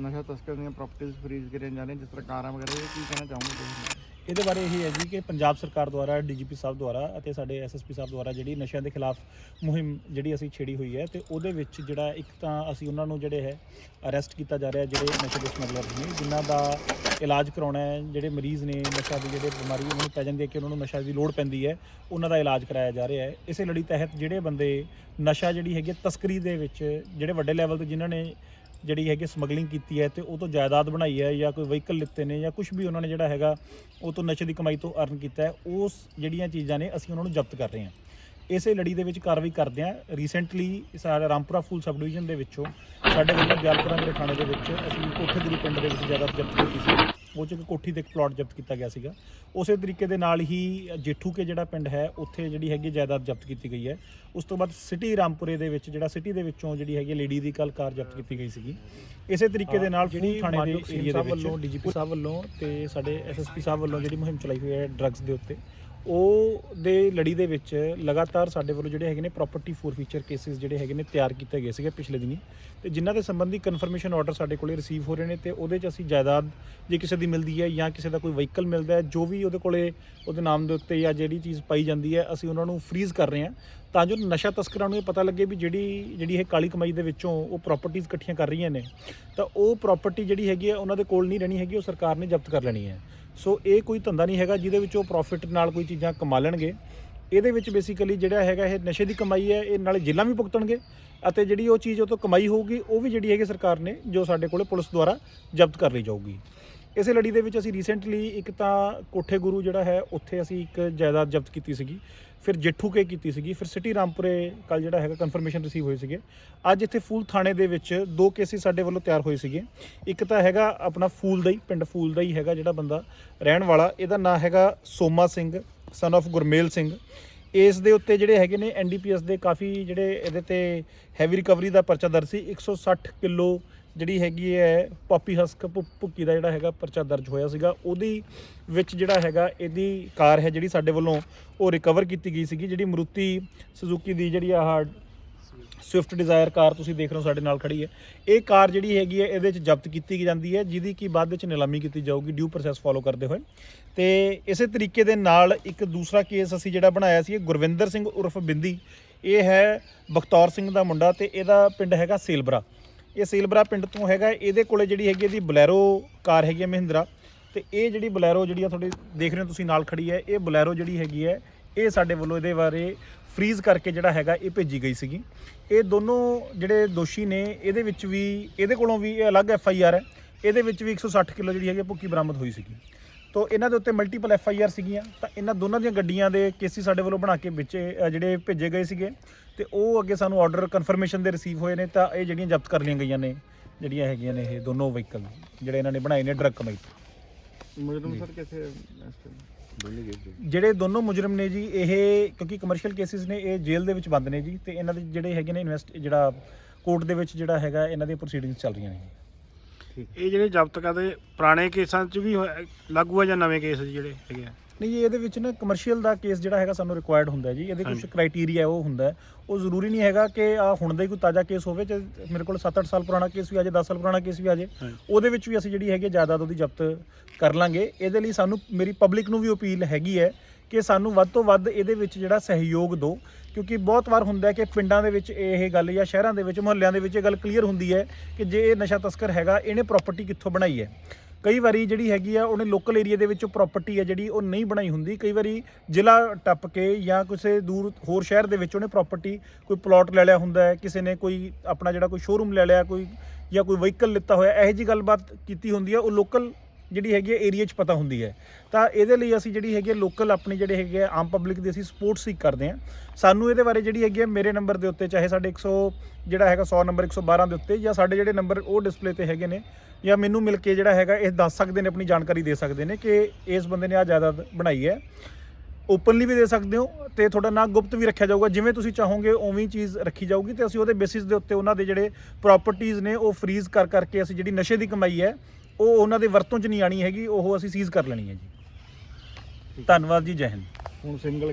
ਨਸ਼ਾ ਤਸਕਰ ਦੀਆਂ ਪ੍ਰਾਪਰਟੀਆਂ ਫਰੀਜ਼ ਕਰੀਆਂ ਜਾ ਰਹੀਆਂ, ਜਿਸ ਤਰ੍ਹਾਂ ਕਾਰਾਂ ਵਗੈਰਾ, ਇਹ ਕੀ ਕਹਿਣਾ ਚਾਹੋਗੇ ਤੁਸੀਂ? ਇਹਦੇ ਬਾਰੇ ਇਹ ਹੈ ਜੀ ਕਿ ਪੰਜਾਬ ਸਰਕਾਰ ਦੁਆਰਾ, ਡੀਜੀਪੀ ਸਾਹਿਬ ਦੁਆਰਾ ਅਤੇ ਸਾਡੇ ਐਸਐਸਪੀ ਸਾਹਿਬ ਦੁਆਰਾ ਜਿਹੜੀ ਨਸ਼ਿਆਂ ਦੇ ਖਿਲਾਫ ਮੁਹਿੰਮ ਜਿਹੜੀ ਅਸੀਂ ਛੇੜੀ ਹੋਈ ਹੈ ਤੇ ਉਹਦੇ ਵਿੱਚ ਜਿਹੜਾ ਇੱਕ ਤਾਂ ਅਸੀਂ ਉਹਨਾਂ ਨੂੰ ਜਿਹੜੇ ਹੈ ਅਰੈਸਟ ਕੀਤਾ ਜਾ ਰਿਹਾ ਜਿਹੜੇ ਨਸ਼ੇ ਦੇ ਸਮਗਲਰ ਨੇ, ਜਿਨ੍ਹਾਂ ਦਾ ਇਲਾਜ ਕਰਾਉਣਾ ਹੈ, ਜਿਹੜੇ ਮਰੀਜ਼ ਨੇ ਨਸ਼ਾ ਦੀ ਜਿਹੜੇ ਬਿਮਾਰੀ ਉਹਨਾਂ ਨੂੰ ਪੈ ਜਾਂਦੀ ਹੈ ਕਿ ਉਹਨਾਂ ਨੂੰ ਨਸ਼ਾ ਦੀ ਲੋੜ ਪੈਂਦੀ ਹੈ, ਉਹਨਾਂ ਦਾ ਇਲਾਜ ਕਰਾਇਆ ਜਾ ਰਿਹਾ ਹੈ। ਇਸੇ ਲੜੀ ਤਹਿਤ ਜਿਹੜੇ ਬੰਦੇ ਨਸ਼ਾ ਜਿਹੜੀ ਹੈਗੀ ਹੈ ਤਸਕਰੀ ਦੇ ਵਿੱਚ, ਜਿਹੜੇ ਵੱਡੇ ਲੈਵਲ ਤੇ ਜਿਨ੍ਹਾਂ ਨੇ ਜਿਹੜੀ ਹੈਗੀ ਸਮਗਲਿੰਗ ਕੀਤੀ ਹੈ ਤੇ ਉਹ ਤੋਂ ਜਾਇਦਾਦ ਬਣਾਈ ਹੈ ਜਾਂ ਕੋਈ ਵਹੀਕਲ ਲਿੱਤੇ ਨੇ ਜਾਂ ਕੁਝ ਵੀ ਉਹਨਾਂ ਨੇ ਜਿਹੜਾ ਹੈਗਾ ਉਹ ਤੋਂ ਨਸ਼ੇ ਦੀ ਕਮਾਈ ਤੋਂ ਅਰਨ ਕੀਤਾ ਹੈ, ਉਸ ਜਿਹੜੀਆਂ ਚੀਜ਼ਾਂ ਨੇ ਅਸੀਂ ਉਹਨਾਂ ਨੂੰ ਜ਼ਬਤ ਕਰ ਰਹੇ ਹਾਂ। ਇਸੇ ਲੜੀ ਦੇ ਵਿੱਚ ਕਾਰਵਾਈ ਕਰਦੇ ਹਾਂ। ਰੀਸੈਂਟਲੀ ਸਾਡਾ ਰਾਮਪੁਰਾ ਫੂਲ ਸਬ ਡਿਵੀਜ਼ਨ ਦੇ ਵਿੱਚੋਂ ਸਾਡੇ ਵੱਲੋਂ ਦਿਆਲਪੁਰਾ ਦੇ ਥਾਣੇ ਦੇ ਵਿੱਚ ਅਸੀਂ ਕੋਠੇ ਗੁਰੂ ਪਿੰਡ ਦੇ ਵਿੱਚ ਜ਼ਿਆਦਾ ਜ਼ਬਤ ਕੀਤੀ ਸੀ। ਉਹ 'ਚ ਇੱਕ ਕੋਠੀ ਤੇ ਇੱਕ ਪਲਾਟ ਜ਼ਬਤ ਕੀਤਾ ਗਿਆ ਸੀਗਾ। ਉਸੇ ਤਰੀਕੇ ਦੇ ਨਾਲ ਹੀ ਜੇਠੂ ਕੇ ਜਿਹੜਾ ਪਿੰਡ ਹੈ ਉੱਥੇ ਜਿਹੜੀ ਹੈਗੀ ਜਾਇਦਾਦ ਜ਼ਬਤ ਕੀਤੀ ਗਈ ਹੈ। ਉਸ ਤੋਂ ਬਾਅਦ ਸਿਟੀ ਰਾਮਪੁਰੇ ਦੇ ਵਿੱਚ ਜਿਹੜਾ ਸਿਟੀ ਦੇ ਵਿੱਚੋਂ ਜਿਹੜੀ ਹੈਗੀ ਲੇਡੀ ਦੀ ਕੱਲ ਕਾਰ ਜ਼ਬਤ ਕੀਤੀ ਗਈ ਸੀਗੀ। ਇਸੇ ਤਰੀਕੇ ਦੇ ਨਾਲ ਜਿਹੜੀ ਥਾਣੇ ਦੇ ਏਰੀਆ ਦੇ ਵੱਲੋਂ, ਡੀਜੀਪੀ ਸਾਹਿਬ ਵੱਲੋਂ ਤੇ ਸਾਡੇ ਐਸਐਸਪੀ ਸਾਹਿਬ ਵੱਲੋਂ ਜਿਹੜੀ ਮੁਹਿੰਮ ਚਲਾਈ ਹੋਈ ਹੈ ਡਰੱਗਸ ਦੇ ਉੱਤੇ ਉਹ ਦੇ ਲੜੀ ਦੇ ਵਿੱਚ ਲਗਾਤਾਰ ਸਾਡੇ ਵੱਲੋਂ ਜਿਹੜੇ ਹੈਗੇ ਨੇ ਪ੍ਰਾਪਰਟੀ ਫੋਰ ਫੀਚਰ ਕੇਸਿਸ ਜਿਹੜੇ ਹੈਗੇ ਨੇ ਤਿਆਰ ਕੀਤੇ ਗਏ ਸੀਗੇ ਪਿਛਲੇ ਦਿਨੀ। ਤੇ ਜਿਨ੍ਹਾਂ ਦੇ ਸੰਬੰਧੀ ਕਨਫਰਮੇਸ਼ਨ ਆਰਡਰ ਸਾਡੇ ਕੋਲੇ ਰਿਸੀਵ ਹੋ ਰਹੇ ਨੇ ਤੇ ਉਹਦੇ 'ਚ ਅਸੀਂ ਜਾਇਦਾਦ ਜੇ ਕਿਸੇ ਦੀ ਮਿਲਦੀ ਹੈ ਜਾਂ ਕਿਸੇ ਦਾ ਕੋਈ ਵਹੀਕਲ ਮਿਲਦਾ ਹੈ, ਜੋ ਵੀ ਉਹਦੇ ਕੋਲੇ ਉਹਦੇ ਨਾਮ ਦੇ ਉੱਤੇ ਜਾਂ ਜਿਹੜੀ ਚੀਜ਼ ਪਾਈ ਜਾਂਦੀ ਹੈ, ਅਸੀਂ ਉਹਨਾਂ ਨੂੰ ਫ੍ਰੀਜ਼ ਕਰ ਰਹੇ ਹਾਂ। ਤਾਂ ਜੋ ਨਸ਼ਾ ਤਸਕਰਾਂ ਨੂੰ ਇਹ ਪਤਾ ਲੱਗੇ ਵੀ ਜਿਹੜੀ ਜਿਹੜੀ ਇਹ ਕਾਲੀ ਕਮਾਈ ਦੇ ਵਿੱਚੋਂ ਉਹ ਪ੍ਰਾਪਰਟੀਆਂ ਇਕੱਠੀਆਂ ਕਰ ਰਹੀਆਂ ਨੇ, ਤਾਂ ਉਹ ਪ੍ਰਾਪਰਟੀ ਜਿਹੜੀ ਹੈਗੀ ਹੈ, ਉਹਨਾਂ ਦੇ ਕੋਲ ਨਹੀਂ ਰਹਿਣੀ ਹੈਗੀ, ਉਹ ਸਰਕਾਰ ਨੇ ਜ਼ਬਤ ਕਰ ਲੈਣੀ ਹੈ। ਸੋ ਇਹ ਕੋਈ ਧੰਦਾ ਨਹੀਂ ਹੈਗਾ ਜਿਹਦੇ ਵਿੱਚ ਉਹ ਪ੍ਰੋਫਿਟ ਨਾਲ ਕੋਈ ਚੀਜ਼ਾਂ ਕਮਾ ਲੈਣਗੇ। ਇਹਦੇ ਵਿੱਚ ਬੇਸਿਕਲੀ ਜਿਹੜਾ ਹੈਗਾ ਇਹ ਨਸ਼ੇ ਦੀ ਕਮਾਈ ਹੈ, ਇਹ ਨਾਲੇ ਜੇਲਾਂ ਵੀ ਭੁਗਤਣਗੇ ਅਤੇ ਜਿਹੜੀ ਉਹ ਚੀਜ਼ ਉਹ ਤੋਂ ਕਮਾਈ ਹੋਊਗੀ, ਉਹ ਵੀ ਜਿਹੜੀ ਹੈਗੀ ਸਰਕਾਰ ਨੇ ਜੋ ਸਾਡੇ ਕੋਲੇ ਪੁਲਿਸ ਦੁਆਰਾ ਜ਼ਬਤ ਕਰ ਲਈ ਜਾਊਗੀ। ਇਸੇ ਲੜੀ ਦੇ ਵਿੱਚ ਅਸੀਂ ਰੀਸੈਂਟਲੀ ਇੱਕ ਤਾਂ ਕੋਠੇ ਗੁਰੂ ਜਿਹੜਾ ਹੈ, ਉੱਥੇ ਅਸੀਂ ਇੱਕ ਜਾਇਦਾਦ ਜ਼ਬਤ ਕੀਤੀ ਸੀਗੀ, ਫਿਰ ਜੇਠੂ ਕੇ ਕੀਤੀ ਸੀਗੀ, ਫਿਰ ਸਿਟੀ ਰਾਮਪੁਰੇ ਕੱਲ ਜਿਹੜਾ ਹੈਗਾ ਕਨਫਰਮੇਸ਼ਨ ਰਿਸੀਵ ਹੋਈ ਸੀਗੇ। ਅੱਜ ਇੱਥੇ ਫੂਲ ਥਾਣੇ ਦੇ ਵਿੱਚ ਦੋ ਕੇਸਿਸ ਸਾਡੇ ਵੱਲੋਂ ਤਿਆਰ ਹੋਏ ਸੀਗੇ। ਇੱਕ ਤਾਂ ਹੈਗਾ ਆਪਣਾ ਫੂਲ ਦਾ ਹੀ ਪਿੰਡ ਫੂਲ ਦਾ ਹੀ ਹੈਗਾ ਜਿਹੜਾ ਬੰਦਾ ਰਹਿਣ ਵਾਲਾ, ਇਹਦਾ ਨਾਂ ਹੈਗਾ ਸੋਮਾ ਸਿੰਘ ਸਨ of ਗੁਰਮੇਲ ਸਿੰਘ। ਇਸ ਦੇ ਉੱਤੇ ਜਿਹੜੇ ਹੈਗੇ ਨੇ ਐਨਡੀਪੀਐਸ ਦੇ ਕਾਫੀ ਜਿਹੜੇ ਇਹਦੇ ਤੇ ਹੈਵੀ ਰਿਕਵਰੀ ਦਾ ਪਰਚਾ ਦਰਜ ਸੀ 160 ਕਿਲੋ ਜਿਹੜੀ ਹੈਗੀ ਹੈ ਪਾਪੀ ਹਸਕ ਭੁ- ਭੁੱਕੀ ਦਾ ਜਿਹੜਾ ਹੈਗਾ ਪਰਚਾ ਦਰਜ ਹੋਇਆ ਸੀਗਾ, ਉਹਦੀ ਵਿੱਚ ਜਿਹੜਾ ਹੈਗਾ ਇਹਦੀ ਕਾਰ ਹੈ ਜਿਹੜੀ ਸਾਡੇ ਵੱਲੋਂ ਉਹ ਰਿਕਵਰ ਕੀਤੀ ਗਈ ਸੀਗੀ, ਜਿਹੜੀ ਮਰੂਤੀ ਸੁਜ਼ੂਕੀ ਦੀ ਜਿਹੜੀ ਆਹ ਸਵਿਫਟ ਡਿਜ਼ਾਇਰ ਕਾਰ ਤੁਸੀਂ ਦੇਖ ਰਹੇ ਹੋ ਸਾਡੇ ਨਾਲ ਖੜੀ ਹੈ। ਇਹ ਕਾਰ ਜਿਹੜੀ ਹੈਗੀ ਹੈ, ਇਹਦੇ 'ਚ ਜ਼ਬਤ ਕੀਤੀ ਜਾਂਦੀ ਹੈ, ਜਿਹਦੀ ਕੀ ਬਾਅਦ ਵਿੱਚ ਨਿਲਾਮੀ ਕੀਤੀ ਜਾਊਗੀ ਡਿਊ ਪ੍ਰੋਸੈਸ ਫਾਲੋ ਕਰਦੇ ਹੋਏ। ਤੇ ਇਸੇ ਤਰੀਕੇ ਦੇ ਨਾਲ ਇੱਕ ਦੂਸਰਾ ਕੇਸ ਅਸੀਂ ਜਿਹੜਾ ਬਣਾਇਆ ਸੀ, ਇਹ ਗੁਰਵਿੰਦਰ ਸਿੰਘ ਉਰਫ ਬਿੰਦੀ, ਇਹ ਹੈ ਬਖਤੌਰ ਸਿੰਘ ਦਾ ਮੁੰਡਾ ਤੇ ਇਹਦਾ ਪਿੰਡ ਹੈਗਾ ਸੇਲਬਰਾ। ਇਹ ਸੇਲਬਰਾ ਪਿੰਡ ਤੋਂ ਹੈਗਾ ਇਹਦੇ ਕੋਲੇ ਜਿਹੜੀ ਹੈਗੀ ਇਹਦੀ ਬਲੈਰੋ ਕਾਰ ਹੈਗੀ ਹੈ ਮਹਿੰਦਰਾ। ਤੇ ਇਹ ਜਿਹੜੀ ਬਲੈਰੋ ਜਿਹੜੀ ਆ ਤੁਹਾਡੇ ਦੇਖ ਰਹੇ ਹੋ ਤੁਸੀਂ ਨਾਲ ਖੜੀ ਹੈ, ਇਹ ਬਲੈਰੋ ਜਿਹੜੀ ਹੈਗੀ ਹੈ, ਇਹ ਸਾਡੇ ਵੱਲੋਂ ਇਹਦੇ ਬਾਰੇ ਫ੍ਰੀਜ਼ ਕਰਕੇ ਜਿਹੜਾ ਹੈਗਾ ਇਹ ਭੇਜੀ ਗਈ ਸੀਗੀ। ਇਹ ਦੋਨੋਂ ਜਿਹੜੇ ਦੋਸ਼ੀ ਨੇ, ਇਹਦੇ ਵਿੱਚ ਵੀ, ਇਹਦੇ ਕੋਲੋਂ ਵੀ ਇਹ ਅਲੱਗ ਐਫ ਆਈ ਆਰ ਹੈ। ਇਹਦੇ ਵਿੱਚ ਵੀ 160 ਕਿਲੋ ਜਿਹੜੀ ਹੈਗੀ ਹੈ ਭੁੱਕੀ ਬਰਾਮਦ ਹੋਈ ਸੀਗੀ। ਤੋਂ ਇਹਨਾਂ ਦੇ ਉੱਤੇ ਮਲਟੀਪਲ ਐਫ ਆਈ ਆਰ ਸੀਗੀਆਂ। ਤਾਂ ਇਹਨਾਂ ਦੋਨਾਂ ਦੀਆਂ ਗੱਡੀਆਂ ਦੇ ਕੇਸਿਸ ਸਾਡੇ ਵੱਲੋਂ ਬਣਾ ਕੇ ਵਿੱਚ ਜਿਹੜੇ ਭੇਜੇ ਗਏ ਸੀਗੇ। ਤੇ ਉਹ ਅੱਗੇ ਸਾਨੂੰ ਆਰਡਰ ਕਨਫਰਮੇਸ਼ਨ ਦੇ ਰਿਸੀਵ ਹੋਏ ਨੇ ਤਾਂ ਇਹ ਜਿਹੜੀਆਂ ਜ਼ਬਤ ਕਰ ਲਈਆਂ ਗਈਆਂ ਨੇ ਜਿਹੜੀਆਂ ਹੈਗੀਆਂ ਨੇ ਇਹ ਦੋਨੋਂ ਵਹੀਕਲ ਜਿਹੜੇ ਇਹਨਾਂ ਨੇ ਬਣਾਏ ਨੇ ਡਰੱਗ ਕਮਾਈ ਤੋਂ। ਮੁਜਰਮ ਸਰ ਕਿਸੇ ਜਿਹੜੇ ਦੋਨੋਂ ਮੁਜਰਮ ਨੇ ਜੀ ਇਹ ਕਿਉਂਕਿ ਕਮਰਸ਼ੀਅਲ ਕੇਸਿਸ ਨੇ ਇਹ ਜੇਲ੍ਹ ਦੇ ਵਿੱਚ ਬੰਦ ਨੇ ਜੀ। ਤੇ ਇਹਨਾਂ ਦੇ ਜਿਹੜੇ ਹੈਗੇ ਨੇ ਇਨਵੈਸਟ ਜਿਹੜਾ ਕੋਰਟ ਦੇ ਵਿੱਚ ਜਿਹੜਾ ਹੈਗਾ ਇਹਨਾਂ ਦੀਆਂ ਪ੍ਰੋਸੀਡਿੰਗਸ ਚੱਲ ਰਹੀਆਂ ਨੇ। ਇਹ ਜਿਹੜੇ ਜ਼ਬਤ ਕਰਦੇ ਪੁਰਾਣੇ ਕੇਸਾਂ 'ਚ ਵੀ ਹੋਇਆ- ਲਾਗੂ ਆ ਜਾਂ ਨਵੇਂ ਕੇਸ ਜਿਹੜੇ ਹੈਗੇ ਆ ਨਹੀਂ ਜੀ, ਇਹਦੇ ਵਿੱਚ ਨਾ ਕਮਰਸ਼ੀਅਲ ਦਾ ਕੇਸ ਜਿਹੜਾ ਹੈਗਾ ਸਾਨੂੰ ਰਿਕੁਆਇਰਡ ਹੁੰਦਾ ਜੀ ਇਹਦੇ ਕੁਝ ਹਾਂਜੀ। ਕ੍ਰਾਈਟੇਰੀਆ ਉਹ ਹੁੰਦਾ ਹੈ। ਉਹ ਜ਼ਰੂਰੀ ਨਹੀਂ ਹੈਗਾ ਕਿ ਆ ਹੁਣ ਦਾ ਹੀ ਕੋਈ ਤਾਜ਼ਾ ਕੇਸ ਹੋਵੇ ਤੇ ਮੇਰੇ ਕੋਲ 7-8 ਸਾਲ ਪੁਰਾਣਾ ਕੇਸ ਵੀ ਆ ਜਾਏ 10 ਸਾਲ ਪੁਰਾਣਾ ਕੇਸ ਵੀ ਆ ਹਾਂਜੀ। ਉਹਦੇ ਵਿੱਚ ਵੀ ਅਸੀਂ ਜਿਹੜੀ ਹੈਗੀ ਹੈ ਜਾਇਦਾਦ ਉਹਦੀ ਜ਼ਬਤ ਕਰ ਲਾਂਗੇ ਇਹਦੇ ਲਈ ਸਾਨੂੰ ਮੇਰੀ ਪਬਲਿਕ ਨੂੰ ਵੀ ਅਪੀਲ ਹੈਗੀ ਹੈ ਕਿ ਸਾਨੂੰ ਵੱਧ ਤੋਂ ਵੱਧ ਇਹਦੇ ਵਿੱਚ ਜਿਹੜਾ ਸਹਿਯੋਗ ਦਿਓ। ਕਿਉਂਕਿ ਬਹੁਤ ਵਾਰ ਹੁੰਦਾ ਕਿ ਪਿੰਡਾਂ ਦੇ ਵਿੱਚ ਇਹ ਗੱਲ ਜਾਂ ਸ਼ਹਿਰਾਂ ਦੇ ਵਿੱਚ, ਮੁਹੱਲਿਆਂ ਦੇ ਵਿੱਚ ਇਹ ਗੱਲ ਕਲੀਅਰ ਹੁੰਦੀ ਹੈ ਕਿ ਜੇ ਇਹ ਨਸ਼ਾ ਤਸਕਰ ਹੈਗਾ, ਇਹਨੇ ਪ੍ਰਾਪਰਟੀ ਕਿੱਥੋਂ ਬਣਾਈ ਹੈ? ਕਈ ਵਾਰੀ ਜਿਹੜੀ ਹੈਗੀ ਆ, ਉਹਨੇ ਲੋਕਲ ਏਰੀਆ ਦੇ ਵਿੱਚ ਪ੍ਰਾਪਰਟੀ ਹੈ ਜਿਹੜੀ ਉਹ ਨਹੀਂ ਬਣਾਈ ਹੁੰਦੀ। ਕਈ ਵਾਰੀ ਜ਼ਿਲ੍ਹਾ ਟੱਪ ਕੇ ਜਾਂ ਕਿਸੇ ਦੂਰ ਹੋਰ ਸ਼ਹਿਰ ਦੇ ਵਿੱਚ ਉਹਨੇ ਪ੍ਰਾਪਰਟੀ ਕੋਈ ਪਲਾਟ ਲੈ ਲਿਆ ਹੁੰਦਾ ਹੈ, ਕਿਸੇ ਨੇ ਕੋਈ ਆਪਣਾ ਜਿਹੜਾ ਕੋਈ ਸ਼ੋਰੂਮ ਲੈ ਲਿਆ, ਕੋਈ ਜਾਂ ਕੋਈ ਵਹੀਕਲ ਲਿੱਤਾ ਹੋਇਆ, ਇਹੋ ਜੀ ਗੱਲਬਾਤ ਕੀਤੀ ਹੁੰਦੀ ਹੈ। ਉਹ ਲੋਕਲ ਜਿਹੜੀ ਹੈਗੀ ਹੈ ਏਰੀਆ 'ਚ ਪਤਾ ਹੁੰਦੀ ਹੈ। ਤਾਂ ਇਹਦੇ ਲਈ ਅਸੀਂ ਜਿਹੜੀ ਹੈਗੀ ਹੈ ਲੋਕਲ ਆਪਣੀ ਜਿਹੜੇ ਹੈਗੇ ਆਮ ਪਬਲਿਕ ਦੀ ਅਸੀਂ ਸਪੋਰਟ ਸੀਕ ਕਰਦੇ ਹਾਂ। ਸਾਨੂੰ ਇਹਦੇ ਬਾਰੇ ਜਿਹੜੀ ਹੈਗੀ ਹੈ ਮੇਰੇ ਨੰਬਰ ਦੇ ਉੱਤੇ, ਚਾਹੇ ਸਾਡੇ 100 ਜਿਹੜਾ ਹੈਗਾ 100 ਨੰਬਰ 112 ਦੇ ਉੱਤੇ ਜਾਂ ਸਾਡੇ ਜਿਹੜੇ ਨੰਬਰ ਉਹ ਡਿਸਪਲੇ ਤੇ ਹੈਗੇ ਨੇ ਜਾਂ ਮੈਨੂੰ ਮਿਲ ਕੇ ਜਿਹੜਾ ਹੈਗਾ ਇਹ ਦੱਸ ਸਕਦੇ ਨੇ, ਆਪਣੀ ਜਾਣਕਾਰੀ ਦੇ ਸਕਦੇ ਨੇ ਕਿ ਇਸ ਬੰਦੇ ਨੇ ਆ ਜਾਇਦਾਦ ਬਣਾਈ ਹੈ। ਓਪਨਲੀ ਵੀ ਦੇ ਸਕਦੇ ਹੋ ਤੇ ਤੁਹਾਡਾ ਨਾਂ ਗੁਪਤ ਵੀ ਰੱਖਿਆ ਜਾਊਗਾ। ਜਿਵੇਂ ਤੁਸੀਂ ਚਾਹੋਗੇ ਉਵੇਂ ਚੀਜ਼ ਰੱਖੀ ਜਾਊਗੀ ਤੇ ਅਸੀਂ ਉਹਦੇ ਬੇਸਿਸ ਦੇ ਉੱਤੇ ਉਹਨਾਂ ਦੇ ਜਿਹੜੇ ਪ੍ਰਾਪਰਟੀਆਂ ਨੇ ਉਹ ਫ੍ਰੀਜ਼ ਕਰ ਕਰਕੇ ਅਸੀਂ ਜਿਹੜੀ ਨਸ਼ੇ ਦੀ ਕਮਾਈ ਹੈ ਉਹ ਉਹਨਾਂ ਦੇ ਵਰਤੋਂ 'ਚ ਨਹੀਂ ਆਣੀ ਹੈਗੀ, ਉਹ ਅਸੀਂ ਸੀਜ਼ ਕਰ ਲੈਣੀ ਹੈ ਜੀ। ਧੰਨਵਾਦ ਜੀ, ਜੈ ਹਿੰਦ। ਹੁਣ ਸਿੰਗਲ